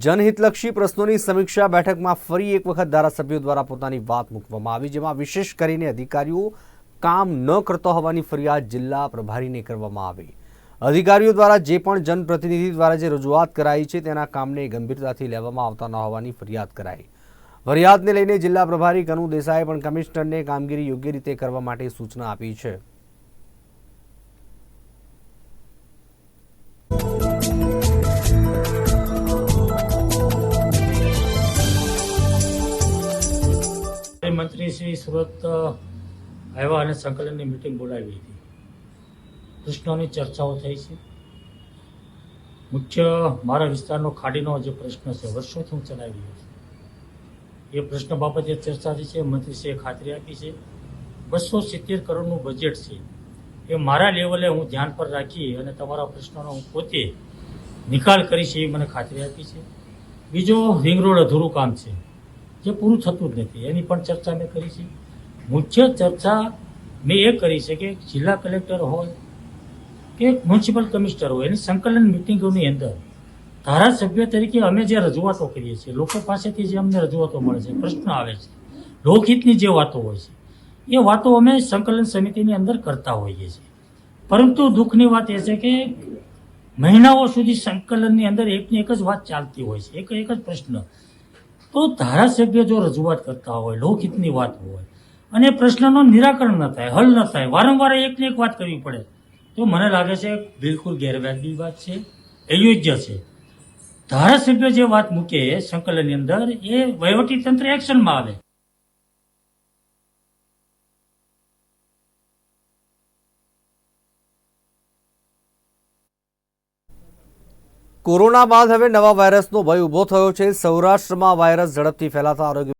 જનહિતલક્ષી પ્રશ્નોની સમીક્ષા બેઠકમાં ફરી એક વખત ધારાસભ્યો દ્વારા પોતાની વાત મૂકવામાં આવી, જેમાં વિશેષ કરીને અધિકારીઓ કામ ન કરતો હોવાની ફરિયાદ જિલ્લા પ્રભારીને કરવામાં આવી. અધિકારીઓ દ્વારા જે પણ જનપ્રતિનિધિ દ્વારા જે રજૂઆત કરાઈ છે, તેના કામને ગંભીરતાથી લેવામાં આવતા ન હોવાની ફરિયાદ કરાઈ. ફરિયાદને લઈને જિલ્લા પ્રભારી કનુ દેસાઈએ પણ કમિશનરને કામગીરી યોગ્ય રીતે કરવા માટે સૂચના આપી છે. શ્રી સુરત આવ્યા અને સંકલનની મિટિંગ બોલાવી હતી. પ્રશ્નોની ચર્ચાઓ થઈ છે. મુખ્ય મારા વિસ્તારનો ખાડીનો જે પ્રશ્ન છે, વર્ષોથી હું ચલાવી રહ્યો છું. એ પ્રશ્ન બાબતે ચર્ચા થઈ છે મંત્રીશ્રીએ ખાતરી આપી છે. બસો સિત્તેર કરોડનું બજેટ છે. એ મારા લેવલે હું ધ્યાન પર રાખી અને તમારા પ્રશ્નોનો હું પોતે નિકાલ કરીશ એવી મને ખાતરી આપી છે. બીજો રિંગ રોડ અધૂરું કામ છે. જે પૂરું થતું જ નથી. એની પણ ચર્ચા મેં કરી છે. મુખ્ય ચર્ચા મેં એ કરી છે કે જિલ્લા કલેક્ટર હોય કે મ્યુનિસિપલ કમિશનર હોય, એની સંકલન મિટિંગોની અંદર ધારાસભ્ય તરીકે અમે જે રજૂઆતો કરીએ છીએ, લોકો પાસેથી જે અમને રજૂઆતો મળે છે, પ્રશ્ન આવે છે, લોકહિતની જે વાતો હોય છે, એ વાતો અમે સંકલન સમિતિની અંદર કરતા હોઈએ છીએ. પરંતુ દુઃખની વાત એ છે કે મહિનાઓ સુધી સંકલનની અંદર એકની એક જ વાત ચાલતી હોય છે, એક એક જ પ્રશ્ન. તો ધારાસભ્ય જો રજૂઆત કરતા હોય, લોકહિતની વાત હોય, અને પ્રશ્નનો નિરાકરણ ન થાય, હલ ન થાય, વારંવાર એકને એક વાત કરવી પડે, તો મને લાગે છે બિલકુલ ગેરવાજબી વાત છે, અયોગ્ય છે. ધારાસભ્ય જે વાત મૂકે સંકલનની અંદર, એ વહીવટી તંત્ર એક્શનમાં આવે. કોરોના બાદ હવે નવા વાયરસનો ભય ઊભો થયો છે. સૌરાષ્ટ્રમાં વાયરસ ઝડપથી ફેલાતા આરોગ્ય